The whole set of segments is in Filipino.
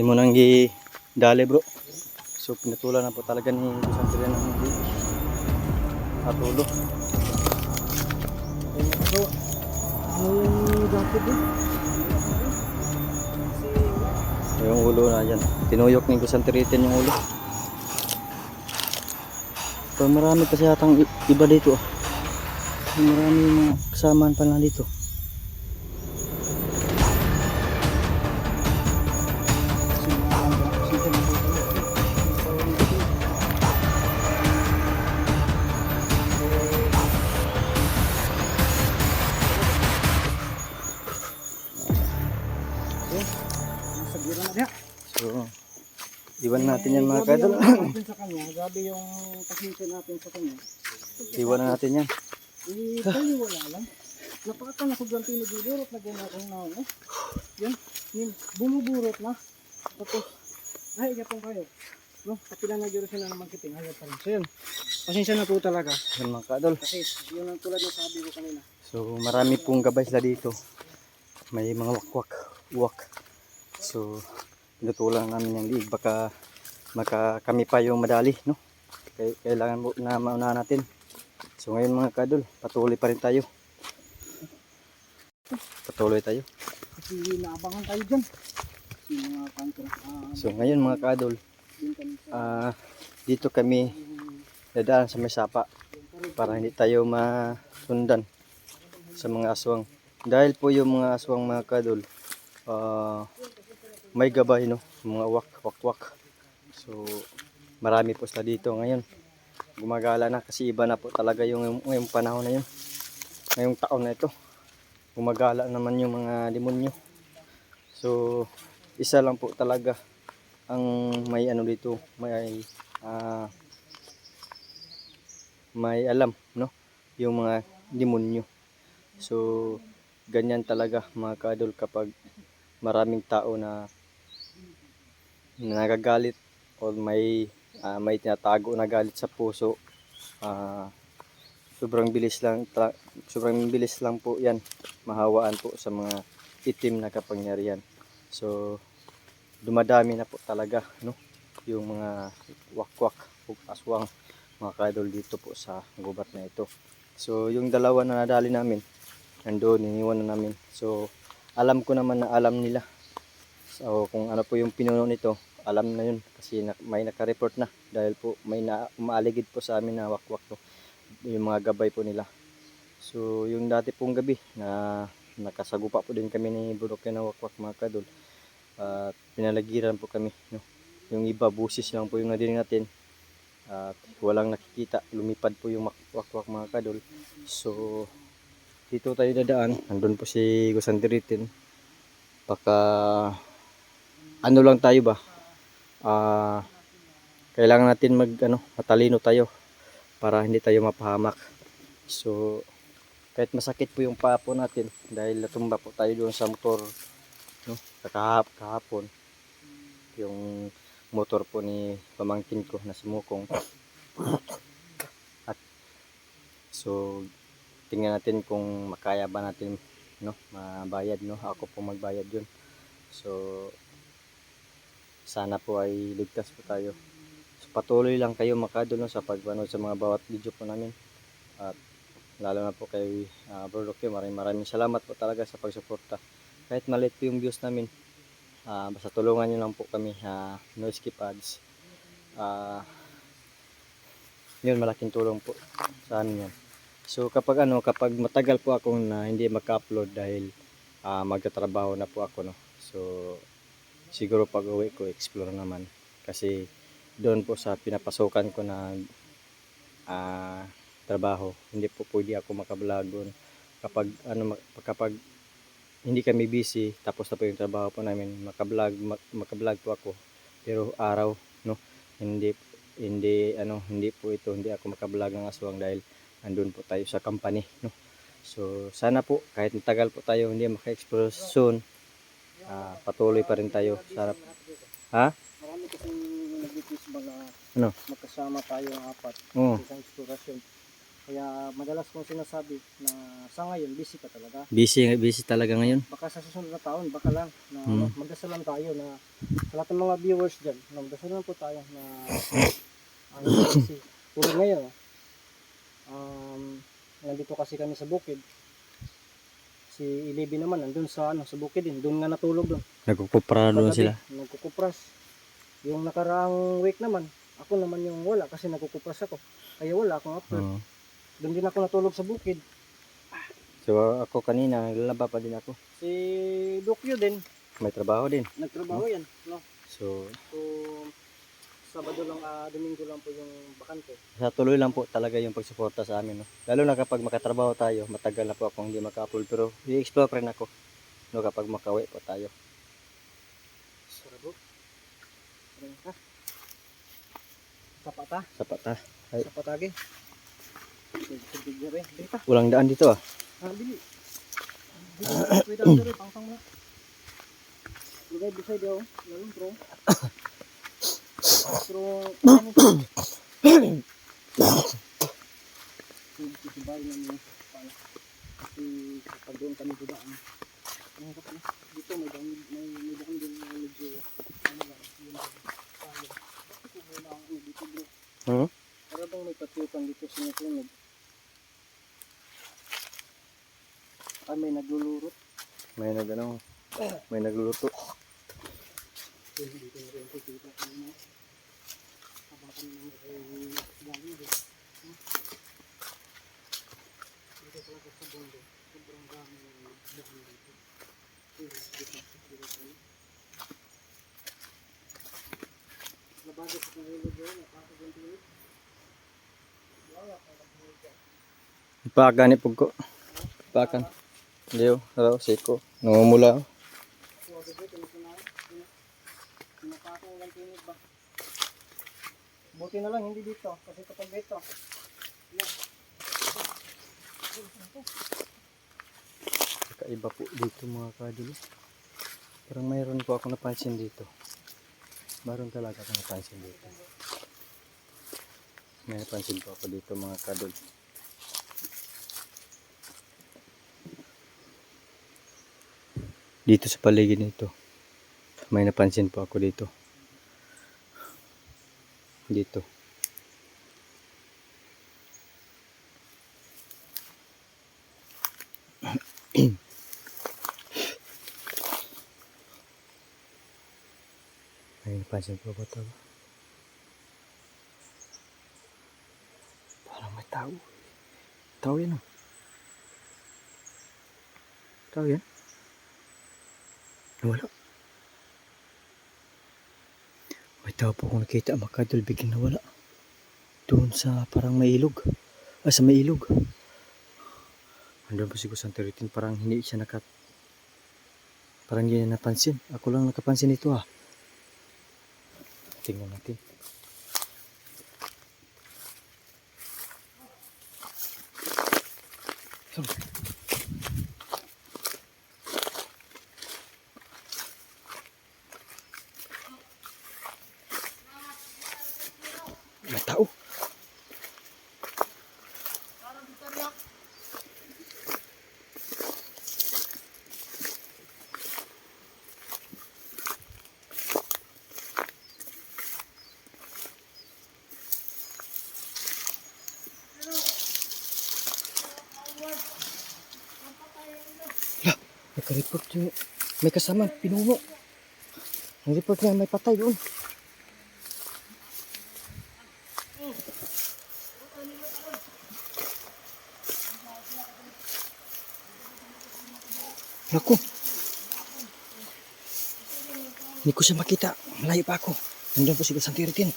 Di mo nang dali bro. So pinatulan na po talaga ni Santilla ng hindi atulo. So, yung jacket din? Yung ulo na yan. Tinuyok ni Gusantiritin yung ulo. Pero marami kasi yatang iba dito. ah. Marami yung mga kasamaan pa lang dito. Natin yan mga kanya, grabe yung pasensya natin sa kanya. iwan na natin yan. Eh, tayo wala lang. Napakatan na sobrang tinigiburot na gano'n na ano. Yan, yung bumuburot na. Tapos, ay, gatong kayo. No, kapila na gyuro sila ng marketing, hayat pa rin. So yun, pasensya na po talaga. Yan mga kadol. Kasi yun ang tulad ng sabi ko kanina. So, marami pong gabay sila dito. May mga wakwak, uwak. So, pinutulan namin yung liig. Baka, baka kami pa yung madali, no? Kailangan mo na mauna natin. So, ngayon mga kadol, patuloy pa rin tayo. Patuloy tayo. Kasi naabangan tayo dyan. Ah, So, ngayon mga kadol, sa ah, dito kami dadaan sa may sapa para hindi tayo masundan sa mga aswang. Dahil po yung mga aswang mga kadol, ah, may gabay no, mga wak wak wak. So marami po sila dito ngayon. Gumagala na kasi iba na po talaga yung ngayong panahon na yun. Ngayong taon na ito. Gumagala naman yung mga demonyo. So isa lang po talaga ang may ano dito, may ah, may alam, no? Yung mga demonyo. So, ganyan talaga mga kadol kapag maraming tao na nagagalit o may ah, may tinatago na galit sa puso. ah, sobrang bilis lang sobrang bilis lang po 'yan. Mahawaan po sa mga itim na kapangyarihan. So, dumadami na po talaga no? Yung mga wakwak o aswang mga kadol dito po sa gubat na ito. So yung dalawa na nadali namin nandoon iniwan na namin. So alam ko naman na alam nila. So kung ano po yung pinuno nito alam na yun kasi na, may naka-report na dahil po may na, umaaligid po sa amin na wakwak to yung mga gabay po nila. So yung dati pong gabi na nakasagupa po din kami ni Budok na wakwak mga kadol at pinalagiran po kami no? Yung iba busis lang po yung nadinig natin at walang nakikita lumipad po yung wakwak mga kadol. So dito tayo dadaan nandun po si Gusandiritin baka ano lang tayo ba ah kailangan natin mag ano matalino tayo para hindi tayo mapahamak. So kahit masakit po yung paa po natin dahil natumba po tayo doon sa motor no kahap kahapon yung motor po ni pamangkin ko na sumukong. At so tingnan natin kung makaya ba natin no mabayad no. Ako po magbayad yun. So sana po ay ligtas po tayo. So, patuloy lang kayo makadol no, sa pagpanood sa mga bawat video po namin. At lalo na po kay uh, Bro Roque maraming maraming salamat po talaga sa pagsuporta. Kahit maliit po yung views namin ah, basta tulungan nyo lang po kami uh, no skip ads. Ah, yun malaking tulong po sa amin yan so kapag ano kapag matagal po akong na hindi magka-upload dahil ah, magtatrabaho na po ako no? So siguro pag uwi ko explore naman. Kasi doon po sa pinapasukan ko na ah, trabaho hindi po pwede ako makablog doon. Kapag ano kapag hindi kami busy tapos na po yung trabaho po namin makablog mak- makablog po ako. Pero araw no? Hindi hindi ano hindi po ito hindi ako makablog ng aswang dahil andun po tayo sa company no? So sana po kahit matagal po tayo hindi maka-explore soon ah, patuloy pa rin tayo sa ha Marami kasing ba na Ano? magkasama tayo ng apat Oo. sa isang eksplorasyon. Kaya madalas kong sinasabi na sa ngayon, busy ka talaga. Busy, busy talaga ngayon. Baka sa susunod na taon, baka lang na Hmm. magdasal lang tayo na sa lahat ng mga viewers dyan, magdasal lang po tayo na ano kasi tulad ngayon, um, nandito kasi kami sa bukid. Si Ilibi naman, nandun sa ano, sa bukid din. Doon nga natulog doon. Nagkukupra doon sila. Nagkukupras. Yung nakaraang week naman, ako naman yung wala kasi nagkukupras ako. Kaya wala akong after. Oo. Doon din ako natulog sa bukid. So ako kanina, naglalaba pa din ako. Si Dokyo din, May trabaho din. nagtrabaho yan. No? So, So, Sabado lang, ah, Domingo lang po yung bakante. sa tuloy lang po talaga yung pagsuporta sa amin. No? Lalo na kapag makatrabaho tayo, matagal na po akong hindi maka-upload. Pero i-explore pa rin ako no, kapag makawi po tayo. Sarado. Ano ka? Sapata? Sapat ha. Ay. Sapatagi. Walang daan dito ah. Ah, bili. Bili. Ang dito. Pangpang na. Lugay bisay daw. Lalong bro. Pero, ano siya? Sisibay na niya. Paano? Kasi kapag doon kami sa daan, ang hirap na. Dito may may, may daan din na medyo, ano ba, yung ano dito bro? Hmm? Para bang may patiukan dito sa nakunog? Ah, may naglulurot. May nag ano, may nagluluto. Dito na rin kikita ko na. Habang kami naman ay galing din. Hmm? Dito talaga sa kanilo doon. Nakakagantilit. Wala ka lang Ipakagani po ko. Ipakan. Leo, hello, siko. Nangumula. Buti na lang hindi dito kasi kapag dito Kakaiba po dito mga kadili. Parang mayroon po ako napansin dito. Mayroon talaga ako napansin dito. May napansin po ako dito mga kadol. Dito sa paligid nito. May napansin po ako dito. Dito. May napansin po ba ito? Parang may tao. Tao yan ah. Tao yan? Wala. Tao po akong nakita makadol biglang nawala. Doon sa parang may ilog. Ah, sa may ilog. Andun po si Kusang Teritin parang hindi siya nakat... Parang hindi niya napansin. Ako lang nakapansin ito ah. Tingnan natin. May tao. Naka-report yung may kasama, pinuno. Ang report niya may patay doon. Naku. Hindi ko siya makita. Malayo pa ako. Nandun po si Gusang Tiritin.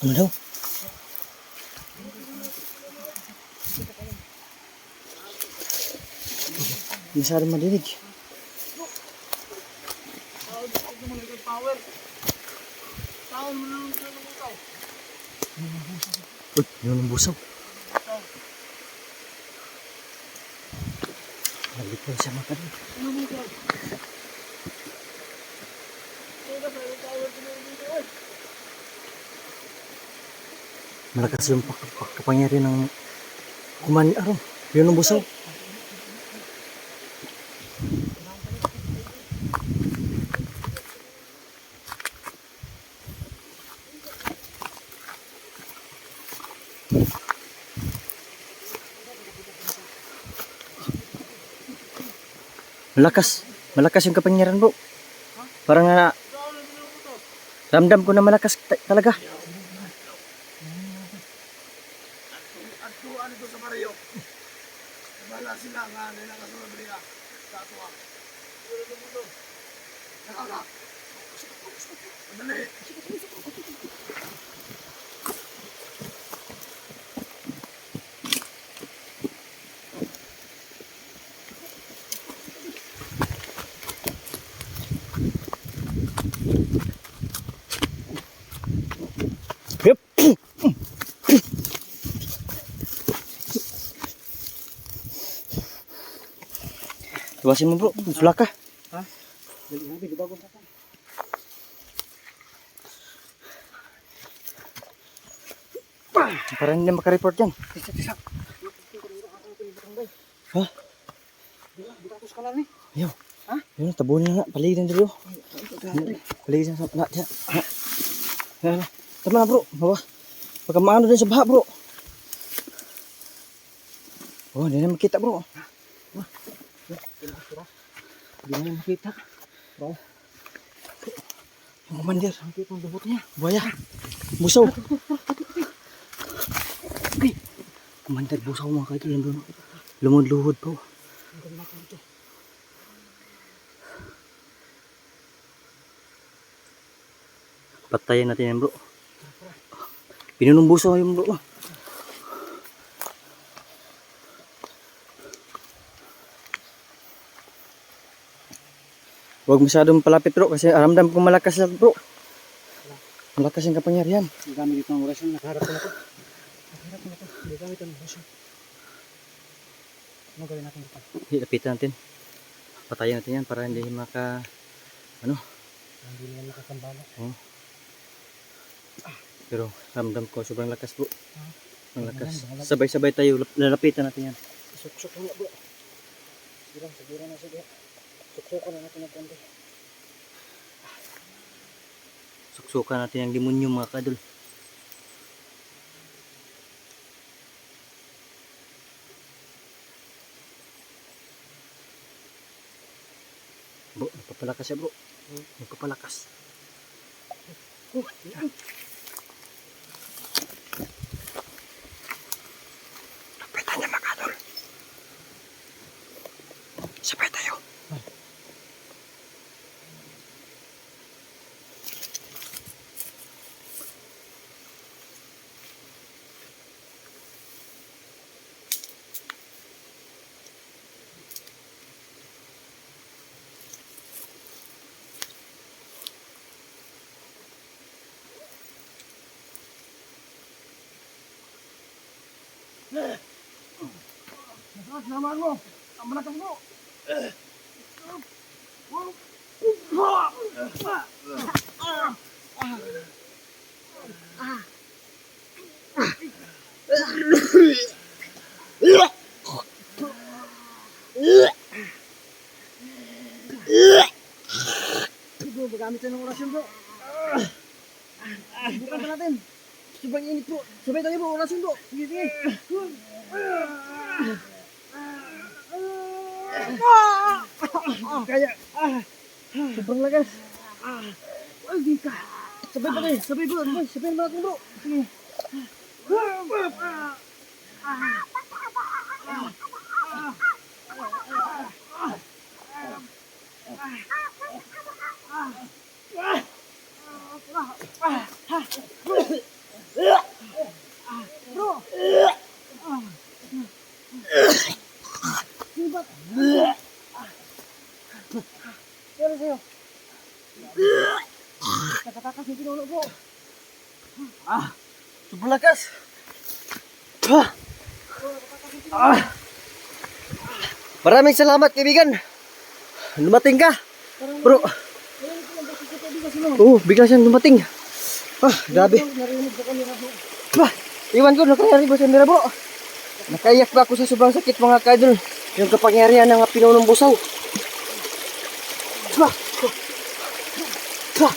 Ano daw? Hindi sa rin madinig. Yun ang busaw. Nalipay siya mga kadol. Malakas yung pak- pak- kapangyarihan ng kuman araw. Yun ang busaw. Malakas. Malakas yung kapangyarihan bro. Parang na ramdam ko na malakas ta- talaga. Yup. Iwasin mo bro, sulak ka. Tatang? Parang hindi makareport yan. Tisa, tisa. Ha? Butatos ka lang eh. Ayaw. Ha? Yun, tabunin na. Paligid dito. Grabe. Paligid sa na. Ha? Yan. Tama na bro. Bawa. Baka maano din sa baha bro. Oh, hindi na makita bro. Hindi mo makita. Yung commander. Ang kita ng dubot niya. Buaya. Busaw. Okay. Commander, busaw mga Lumod-luhod pa. oh. Patayin natin yan bro. Pinunong busaw yung bro. Huwag masyadong palapit bro kasi aramdam ko malakas na bro. Malakas yung kapangyarihan. Ang gamit dito ng orasyon. Nakaharap ko na to. Nakaharap ko na to. Hindi gamit ang orasyon. Ano gawin natin dito? Lapitan natin. Patayin natin yan para hindi maka Hindi naman nakakambala. pero ramdam ko sobrang lakas bro. Ang lakas. Sabay-sabay tayo lap- lalapitan natin yan. Suksok mo na bro. Sige lang, siguro na sige. Suksok na natin ang konti. Suksukan natin ang demonyo mga kadol. Bro, nagpapalakas siya bro. Nagpapalakas. Lapitan naman mo. Ang malakas mo. Bro, magamit tayo ng orasyon bro. Bukan pa natin. Sobrang init bro. Sabay tayo bro, orasyon bro. Sige, sige. Kaya. Sobrang lagas. Ay, di ka. Sabay pa tayo. Sabay bro. Sabay, sabay naman natin bro. Sige. Bro. Sino ba? Pero sa'yo. Nakatakas yung pinuno bro. Sobrang lakas. Ah. Ah. Maraming salamat kaibigan. Lumating ka. Bro, Ayun ko lang basta sa tabi. bigas mo. Oo, bigla siyang dumating. Ah, grabe. Bah, iwan ko, nakayari ba sa mira bro? Nakaiyak ba ako sa sobrang sakit mga kadol? Yung kapangyarihan ng pinunong busaw. Bah! Bah!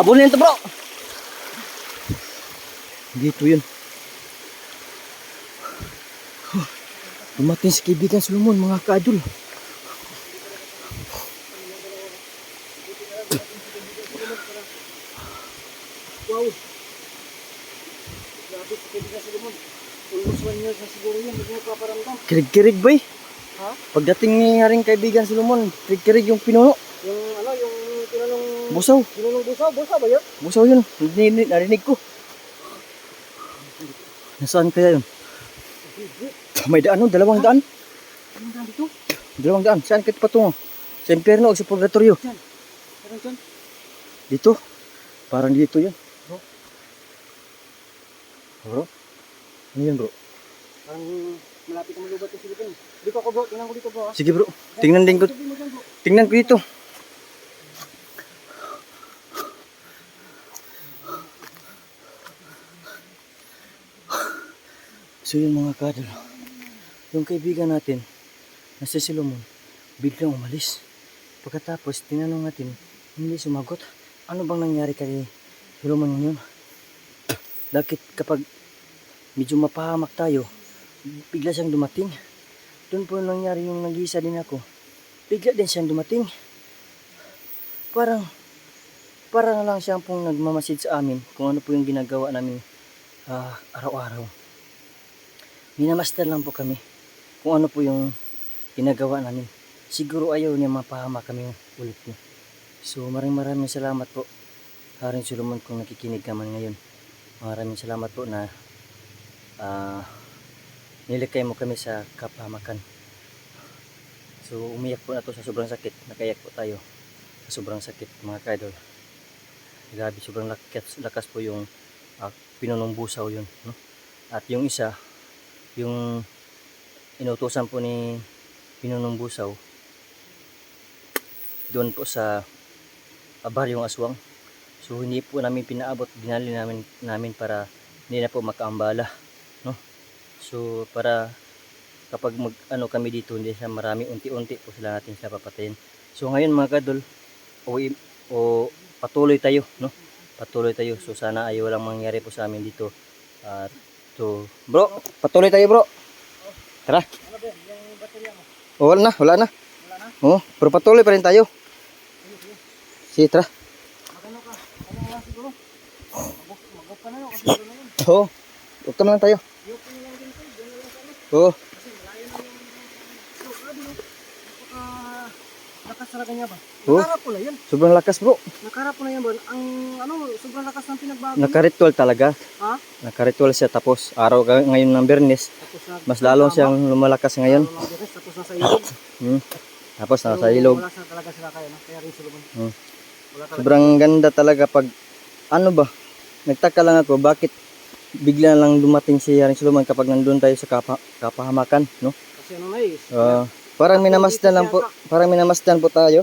Abulin to bro! Dito yun. Dumating si kaibigan Solomon mga kadol. Wow. Grabe sa kaibigan si Limon. Almost one year na siguro yun. Hindi mo paparamdam. Kirig-kirig ba eh? Ha? Pagdating ni haring kaibigan Solomon, kirig-kirig yung pinuno. Yung ano, yung tinanong... Busaw. Tinanong busa, busa ba yun? Busaw yun. Narinig, narinig ko. Nasaan kaya yun? May daan no? Dalawang daan. Anong daan dito? Dalawang daan. Saan kita patungo? Sa impyerno o sa purgatorio? Meron dyan? Dito. Parang dito yun. Bro. Bro? Ano yun bro? Parang malapit na malubat yung Silipin. Dito ako bro, tingnan ko dito bro. Sige bro. Tingnan din ko. Tingnan ko dito. So yun mga kadol. Yung kaibigan natin, na si Solomon, biglang umalis. Pagkatapos, tinanong natin, hindi sumagot. Ano bang nangyari kay Solomon ngayon? Bakit kapag medyo mapahamak tayo, bigla siyang dumating. Doon po nangyari yung nag-iisa din ako bigla din siyang dumating. Parang, parang lang siyang pong nagmamasid sa amin kung ano po yung ginagawa namin ah, araw-araw. Minamaster lang po kami kung ano po yung ginagawa namin. Siguro ayaw niya mapahama kami ulit niya. So maraming maraming salamat po. Haring Solomon kung nakikinig ka man ngayon. Maraming salamat po na ah, nilikay mo kami sa kapahamakan. So umiyak po na to sa sobrang sakit. Nakayak po tayo sa sobrang sakit mga kaidol. Grabe sobrang lakas, lakas po yung uh, pinunong busaw yun. No? At yung isa, yung inutusan po ni pinunong busaw doon po sa abar yung aswang. So hindi po namin pinaabot, dinali namin namin para hindi na po makaambala, no? So para kapag mag ano kami dito hindi siya marami unti-unti po sila natin siya papatayin so ngayon mga kadol o, o patuloy tayo no patuloy tayo so sana ay walang mangyari po sa amin dito at so bro patuloy tayo bro tara Ano ba yan? Yung baterya mo? o, wala na wala na Wala na? oh pero patuloy pa rin tayo sige tara Magano ka? Ano siguro? Mag-off ka na yun kasi na yun. oo huwag naman tayo Yung na lang din tayo. Diyan na lang sana. Oo. So, no? Napaka... Lakas talaga niya ba? Oo. Nakarap ko na yan. sobrang lakas bro Nakarap ko na yan ba? Ang ano, sobrang lakas ng pinagbago. nakaritual talaga Ha? nakaritual siya tapos araw ga- ngayon ng bernes na... mas lalong siyang lumalakas ngayon ng Biyernes, Tapos nasa ilog. hmm. tapos nasa Pero ilog Wala talaga sila kaya. No? Kaya rin Solomon. Hmm. Sobrang ganda talaga pag ano ba? Nagtaka lang ako bakit bigla lang dumating si Haring Solomon kapag nandun tayo sa kapa, kapahamakan, no? Kasi ano na eh. Ah, parang minamasdan lang po, parang minamasdan po tayo.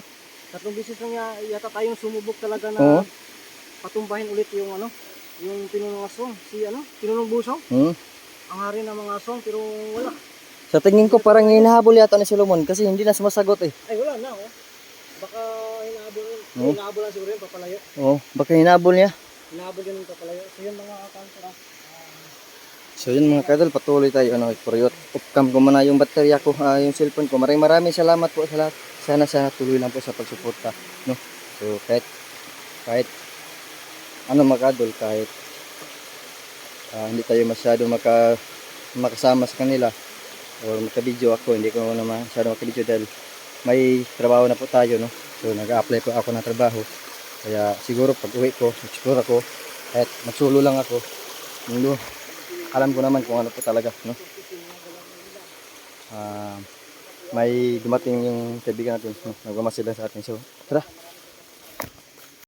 Tatlong beses lang ya- yata tayong sumubok talaga na Oo. patumbahin ulit yung ano, yung pinunong aswang, si ano, pinunong busaw. Hmm. Ang hari ng mga aswang pero wala. Sa tingin ko parang hinahabol yata ni Solomon kasi hindi na sumasagot eh. Ay wala na oh. Baka hinahabol. Oo. Hinahabol lang siguro yun, papalayo. Oh, baka hinahabol niya. Hinahabol yun papalayo. So yun mga kansara. So yun mga kadal, patuloy tayo ano, ipuriot. Upcam ko muna yung baterya ko, ah, yung cellphone ko. Maraming maraming salamat po sa lahat. Sana sana tuloy lang po sa pagsuporta, no? So kahit kahit ano mga kadol, kahit ah, hindi tayo masyado maka makasama sa kanila or makabidyo ako, hindi ko na masyado makabidyo dahil may trabaho na po tayo, no? So nag-apply po ako ng trabaho. Kaya siguro pag uwi ko, explore ako, kahit magsulo lang ako, mundo, alam ko naman kung ano po talaga, no? Ah, may dumating yung kaibigan natin, no? nagmamasid lang sa atin. So, tara,